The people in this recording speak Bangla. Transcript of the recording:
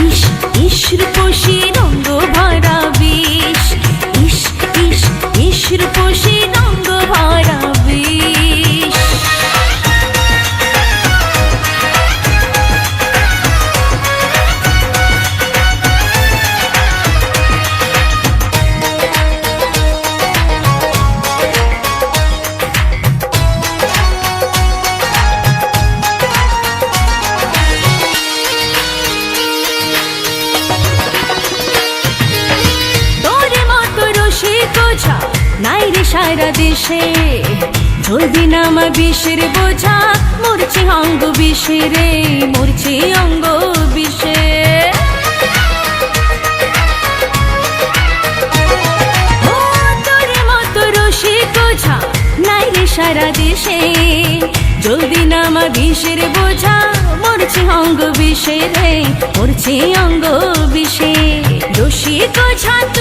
ইস ইস রূপসী নাই রে সারা দেশে। জলদি নামা বিষের বোঝা। মরছে অঙ্গ বিষে রে মরছে অঙ্গ বিষে। বোঝা। নাই রে সারা দেশে। জলদি নামা বিষের বোঝা। মরছে অঙ্গ বিষে রে মরছে অঙ্গ বিষে। বোঝা তোর